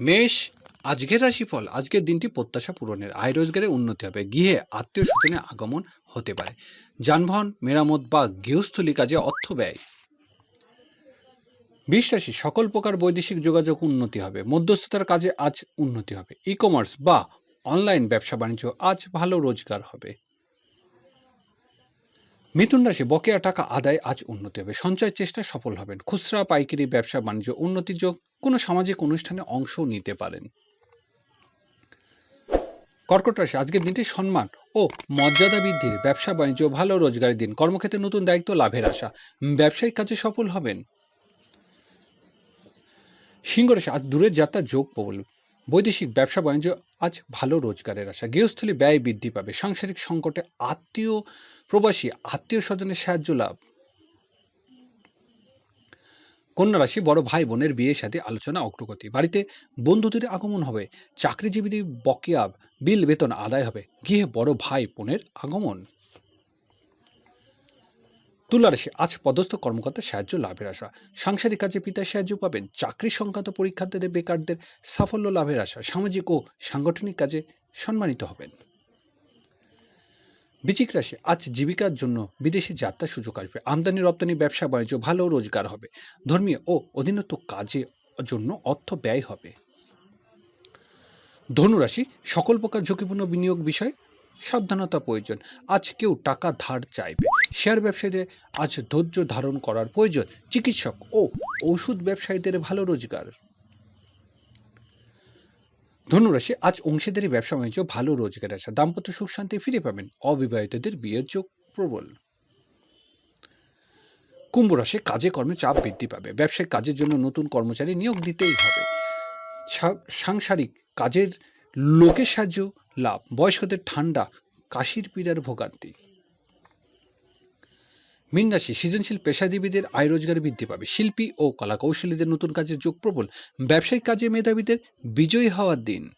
মেষ, আজকের রাশিফল, আজকের দিনটি প্রত্যাশা পূরণের, আয় রোজগারে উন্নতি হবে, গৃহে আত্মীয় স্বজনের আগমন হতে পারে। যানবাহন, মেরামত বা গৃহস্থলী কাজে অর্থ ব্যয়। বিশ্বাসী সকল প্রকার বৈদেশিক যোগাযোগ উন্নতি হবে, মধ্যস্থতার কাজে আজ উন্নতি হবে ই কমার্স বা অনলাইন ব্যবসা বাণিজ্য আজ ভালো রোজগার হবে। মিথুন রাশি বকেয়া টাকা আদায় আজ উন্নতি হবে। সঞ্চয় চেষ্টা সফল হবেন। খুচরা, পাইকারি, ব্যবসা, বাণিজ্য, উন্নতির যোগ কোনো সামাজিক অনুষ্ঠানে অংশ নিতে পারেন। কর্কট রাশি, আজকের দিনটি সম্মান ও মর্যাদা বৃদ্ধির। ব্যবসা, বাণিজ্য, ভালো রোজগারের দিন। কর্মক্ষেত্রে নতুন দায়িত্ব, লাভের আশা। ব্যবসায়িক কাজে সফল হবেন। সিংহ রাশি, আজ দূরের যাত্রা যোগ প্রবল। বৈদেশিক ব্যবসা, বাণিজ্য, আজ ভালো রোজগারের আশা। গৃহস্থলী ব্যয় বৃদ্ধি পাবে। সাংসারিক সংকটে আত্মীয় প্রবাসী আত্মীয় স্বজনের সাহায্য লাভ। কন্যা রাশি বড় ভাই বোনের বিয়ের সাথে আলোচনা অগ্রগতি। বাড়িতে বন্ধুদের আগমন হবে, চাকরিজীবীদের বকেয়া বিল বেতন আদায় হবে, গৃহে বড় ভাই বোনের আগমন। তুলা রাশি, আজ পদস্থ কর্মকর্তার সাহায্য লাভের আশা। সাংসারিক কাজে পিতার সাহায্য পাবেন, চাকরি সংক্রান্ত পরীক্ষার্থীদের, বেকারদের সাফল্য লাভের আশা। সামাজিক ও সাংগঠনিক কাজে সম্মানিত হবেন। বিচিক রাশি আজ জীবিকার জন্য বিদেশে যাত্রার সুযোগ আসবে। আমদানি, রপ্তানি, ব্যবসা, বাণিজ্য ভালো রোজগার হবে। ধর্মীয় ও অধীনত্ব কাজে জন্য অর্থ ব্যয় হবে। ধনুরাশি সকল প্রকার ঝুঁকিপূর্ণ বিনিয়োগ বিষয় সাবধানতা প্রয়োজন। আজ কেউ টাকা ধার চাইবে। শেয়ার ব্যবসায়ীদের আজ ধৈর্য ধারণ করার প্রয়োজন। চিকিৎসক ও ওষুধ ব্যবসায়ীদের ভালো রোজগার। ধনুরাশি আজ অংশীদারি, ব্যবসা, বাণিজ্য, ভালো রোজগার আছে দাম্পত্য সুখ, শান্তি ফিরে পাবেন। অবিবাহিতদের বিয়ের যোগ প্রবল। কুম্ভ রাশি, কাজে কর্মে চাপ বৃদ্ধি পাবে। ব্যবসায়িক কাজের জন্য নতুন কর্মচারী নিয়োগ দিতেই হবে। সাংসারিক কাজের লোকের সাহায্য, লাভ। বয়স্কদের ঠান্ডা, কাশির পীড়ার ভোগান্তি। মীন রাশি সৃজনশীল পেশাজীবীদের আয় রোজগার বৃদ্ধি পাবে। শিল্পী ও কলাকৌশলীদের নতুন কাজের যোগ প্রবল। ব্যবসায়িক কাজে মেধাবীদের বিজয়ী হওয়ার দিন।